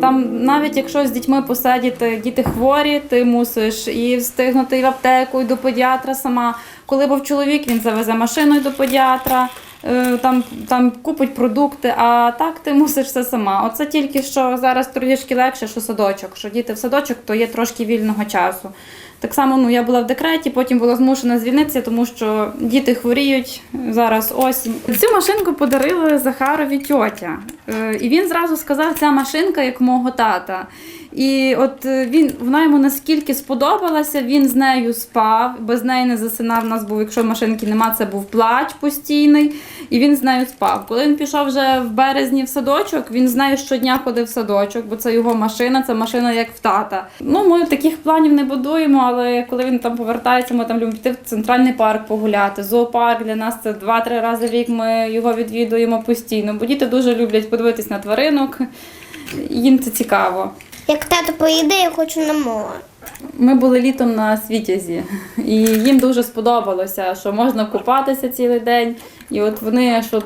Там навіть якщо з дітьми посадіти, діти хворі, ти мусиш і встигнути і в аптеку, і до педіатра сама. Коли був чоловік, він завезе машиною до педіатра, е, там, там купить продукти, а так ти мусиш все сама. Оце тільки що зараз трішки легше, що садочок, що діти в садочок, то є трошки вільного часу. Так само ну, я була в декреті, потім була змушена звільнитися, тому що діти хворіють зараз осінь. Цю машинку подарили Захарові тьотя. Е, І він зразу сказав, ця машинка як мого тата. І от е, він вона йому наскільки сподобалася, він з нею спав, без неї не засинав. Нас був, якщо машинки нема, це був плач постійний, і він з нею спав. Коли він пішов вже в березні в садочок, він з нею щодня ходив в садочок, бо це його машина, це машина як в тата. Ну, ми таких планів не будуємо, але коли він там повертається, ми там любимо піти в центральний парк погуляти. Зоопарк для нас це два-три рази в рік. Ми його відвідуємо постійно, бо діти дуже люблять подивитись на тваринок. Їм це цікаво. Як тато поїде, я хочу на море. Ми були літом на світязі, і їм дуже сподобалося, що можна купатися цілий день. І от вони, що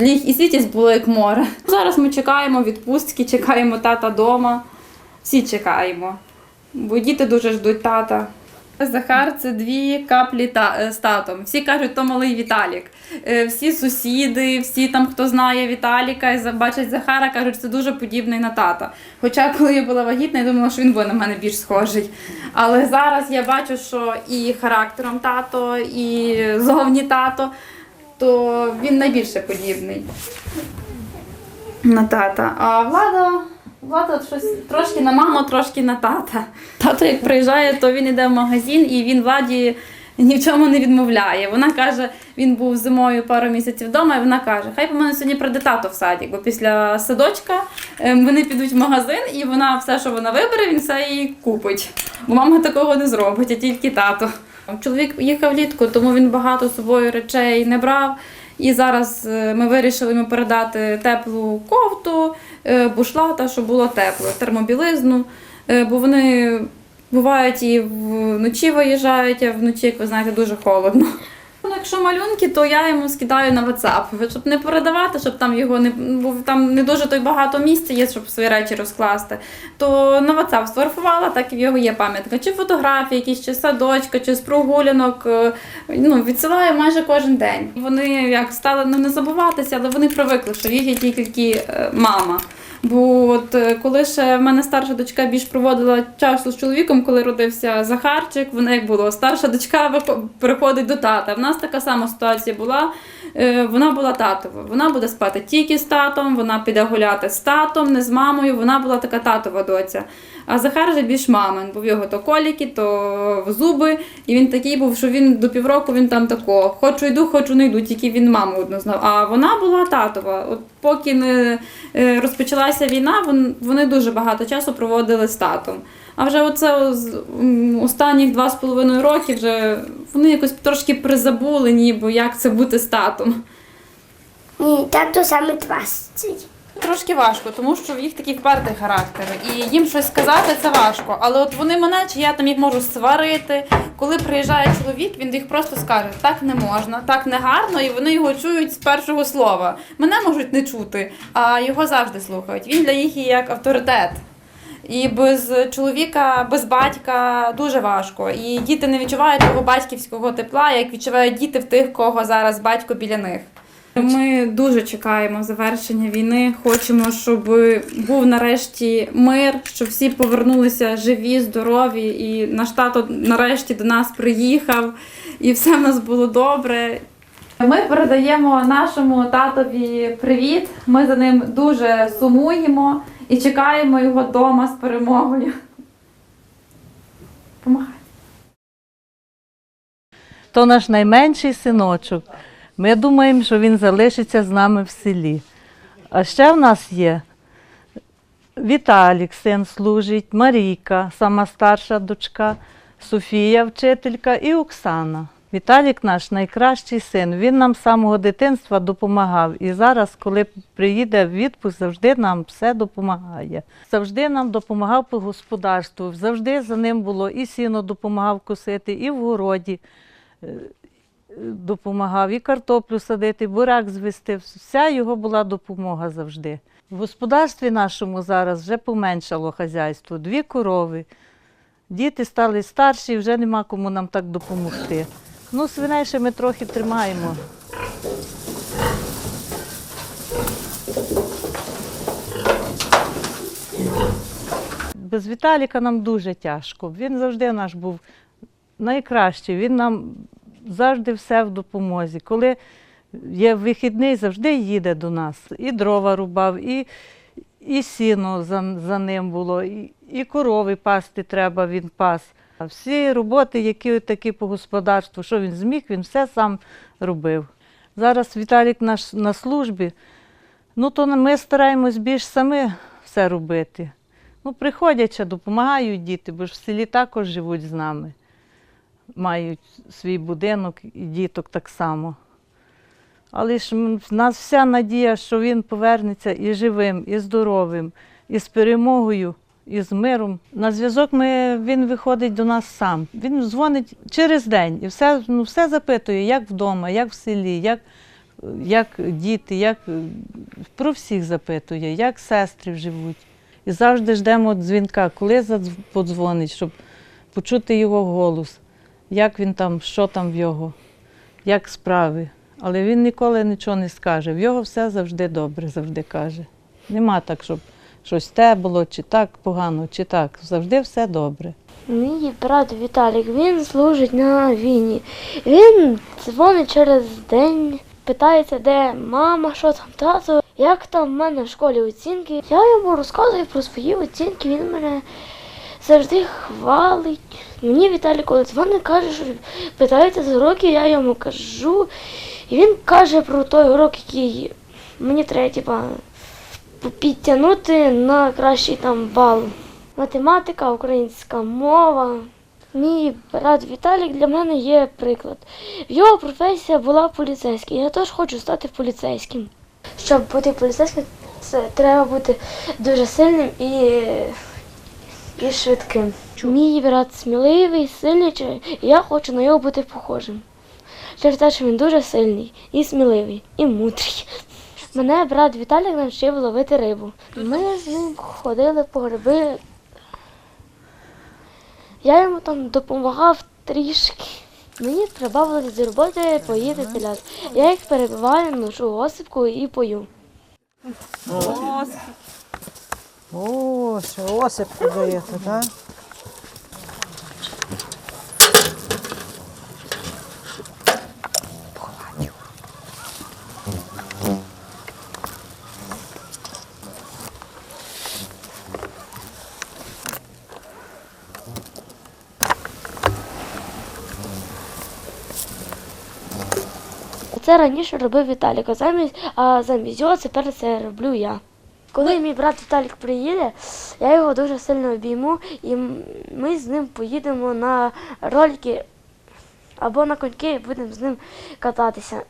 ліг і світязь було як море. Зараз ми чекаємо відпустки, чекаємо тата вдома. Всі чекаємо, бо діти дуже ждуть тата. Захар це дві каплі та, е, з татом. Всі кажуть, то малий Віталік. Е, Всі сусіди, всі там, хто знає Віталіка і бачать Захара, кажуть, це дуже подібний на тата. Хоча, коли я була вагітна, я думала, що він буде на мене більш схожий. Але зараз я бачу, що і характером тато, і зовні тато, то він найбільше подібний на тата. А влада. Влада щось трошки на маму, трошки на тата. Тато, як приїжджає, то він йде в магазин і він владі ні в чому не відмовляє. Вона каже, він був зимою пару місяців вдома, і вона каже: Хай по мене сьогодні прийде тато в садик, бо після садочка е, вони підуть в магазин, і вона все, що вона вибере, він все їй купить. Бо мама такого не зробить, а тільки тато. Чоловік їхав влітку, тому він багато собою речей не брав. І зараз е, ми вирішили йому передати теплу кофту, е, бушлата, щоб було тепло, термобілизну, е, бо вони бувають і вночі виїжджають, а вночі, як ви знаєте, дуже холодно. Ну, якщо малюнки, то я йому скидаю на WhatsApp, щоб не передавати, щоб там його не бо там не дуже то й багато місця є, щоб свої речі розкласти. То на WhatsApp сфотографувала, так і в його є пам'ятка. Чи фотографії, якісь, чи садочка, чи з прогулянок. е, Ну, відсилаю майже кожен день. Вони як стали ну, не забуватися, але вони привикли, що їх є тільки е, мама. Бо от е, коли ще в мене старша дочка більш проводила часу з чоловіком, коли родився Захарчик, вона як було, старша дочка переходить до тата. В нас така сама ситуація була. Е, Вона була татова. Вона буде спати тільки з татом, вона піде гуляти з татом, не з мамою. Вона була така татова доця. А Захар же більш мамин, бо в його то коліки, то в зуби. І він такий був, що він до півроку він там тако. Хочу йду, хочу не йду, тільки він маму одну знав. А вона була татова. От поки не розпочалася війна, вони дуже багато часу проводили з татом. А вже оце останніх два з половиною роки вже вони якось трошки призабули, ніби як це бути з татом. Ні, тато саме 20. Трошки важко, тому що в їх такий впертий характер. І їм щось сказати це важко. Але от вони мене чи я там їх можу сварити. Коли приїжджає чоловік, він їх просто скаже: так не можна, так не гарно, і вони його чують з першого слова. Мене можуть не чути, а його завжди слухають. Він для їх є як авторитет. І без чоловіка, без батька дуже важко. І діти не відчувають того батьківського тепла, як відчувають діти в тих, кого зараз батько біля них. Ми дуже чекаємо завершення війни. Хочемо, щоб був нарешті мир, щоб всі повернулися живі, здорові, і наш тато нарешті до нас приїхав, і все в нас було добре. Ми передаємо нашому татові привіт. Ми за ним дуже сумуємо і чекаємо його вдома з перемогою. Помахай. То наш найменший синочок. Ми думаємо, що він залишиться з нами в селі. А ще в нас є Віталік, син служить, Марійка, сама старша дочка, Софія, вчителька і Оксана. Віталік наш найкращий син. Він нам з самого дитинства допомагав. І зараз, коли приїде в відпуск, завжди нам все допомагає. Завжди нам допомагав по господарству, завжди за ним було і сіно допомагав косити, і в городі допомагав і картоплю садити, бурак звести. Вся його була допомога завжди. В господарстві нашому зараз вже поменшало хазяйство, дві корови. Діти стали старші, вже нема кому нам так допомогти. Ну, свиней ще ми трохи тримаємо. Без Віталіка нам дуже тяжко. Він завжди наш був найкращий. Він нам завжди все в допомозі. Коли є вихідний, завжди їде до нас. І дрова рубав, і, і сіно за, за ним було, і, і корови пасти треба, він пас. Всі роботи, які такі по господарству, що він зміг, він все сам робив. Зараз Віталік наш на службі, ну то ми стараємось більш самі все робити. Ну, приходять допомагають діти, бо ж в селі також живуть з нами. Мають свій будинок і діток так само. Але ж в нас вся надія, що він повернеться і живим, і здоровим, і з перемогою, і з миром. На зв'язок ми, він виходить до нас сам. Він дзвонить через день і все, ну, все запитує, як вдома, як в селі, як, як діти, як про всіх запитує, як сестри живуть. І завжди ждемо дзвінка, коли подзвонить, щоб почути його голос, як він там, що там в його, як справи. Але він ніколи нічого не скаже. В його все завжди добре, завжди каже. Нема так, щоб щось те було, чи так погано, чи так. Завжди все добре. Мій брат Віталік, він служить на війні. Він дзвонить через день, питається, де мама, що там тато, як там в мене в школі оцінки. Я йому розказую про свої оцінки, він мене завжди хвалить. Мені Віталій, коли дзвонить, каже, що питається з уроків, я йому кажу. І він каже про той урок, який мені треба, типа, підтягнути на кращий там бал. Математика, українська мова. Мій брат Віталік для мене є приклад. Його професія була поліцейський. Я теж хочу стати поліцейським. Щоб бути поліцейським, це треба бути дуже сильним і, і швидким. Мій брат сміливий, сильний, і я хочу на нього бути похожим. Через те, що він дуже сильний і сміливий, і мудрий. Мене брат Віталік навчив ловити рибу. Ми з ним ходили по гриби. Я йому там допомагав трішки. Мені прибавилось з роботи поїти телят. Я їх перебиваю, ношу осипку і пою. О, ще осипку даєте, так? Це раніше робив Віталік, а замість, а замість його тепер це роблю я. Коли мій брат Віталік приїде, я його дуже сильно обійму, і ми з ним поїдемо на ролики або на коньки і будемо з ним кататися.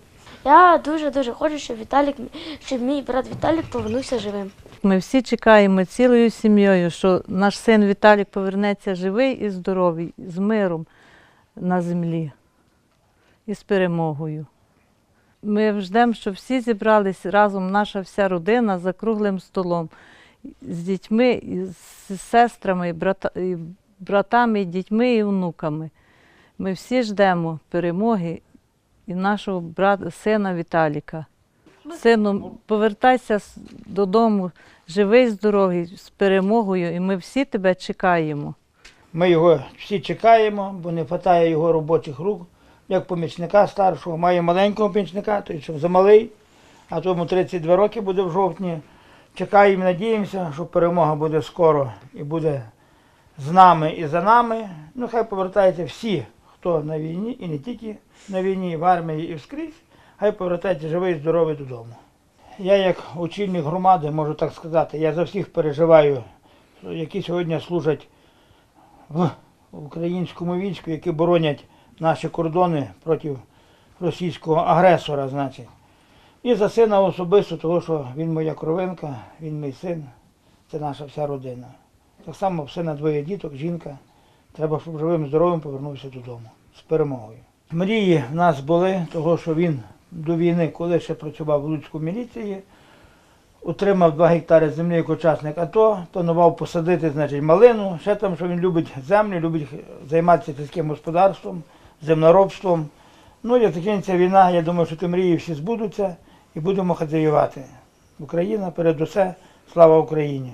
Я дуже-дуже хочу, щоб Віталік, щоб мій брат Віталік повернувся живим. Ми всі чекаємо цілою сім'єю, що наш син Віталік повернеться живий і здоровий, з миром на землі і з перемогою. Ми ждемо, щоб всі зібрались разом, наша вся родина за круглим столом з дітьми, з сестрами, брата, братами, дітьми і внуками. Ми всі ждемо перемоги і нашого брата, сина Віталіка. Сину, повертайся додому, живий, здоровий, з перемогою, і ми всі тебе чекаємо. Ми його всі чекаємо, бо не вистачає його робочих рук, як помічника старшого. Має маленького помічника, той що замалий, а тому 32 роки буде в жовтні. Чекаємо, надіємося, що перемога буде скоро і буде з нами і за нами. Ну, хай повертаються всі, хто на війні, і не тільки на війні, в армії і вскрізь, хай повертаються живий і здоровий додому. Я як очільник громади можу так сказати, я за всіх переживаю, які сьогодні служать в українському війську, які боронять наші кордони проти російського агресора, значить. І за сина особисто, тому що він моя кровинка, він мій син, це наша вся родина. Так само в сина двоє діток, жінка. Треба, щоб живим, здоровим повернувся додому з перемогою. Мрії в нас були, того, що він до війни, коли ще працював в Луцькій міліції, Утримав 2 гектари землі як учасник АТО, планував посадити значить, малину, ще там, що він любить землю, любить займатися сільським господарством, земноробством. Ну, як закінчиться війна, я думаю, що ті мрії всі збудуться і будемо хазяювати. Україна перед усе, слава Україні.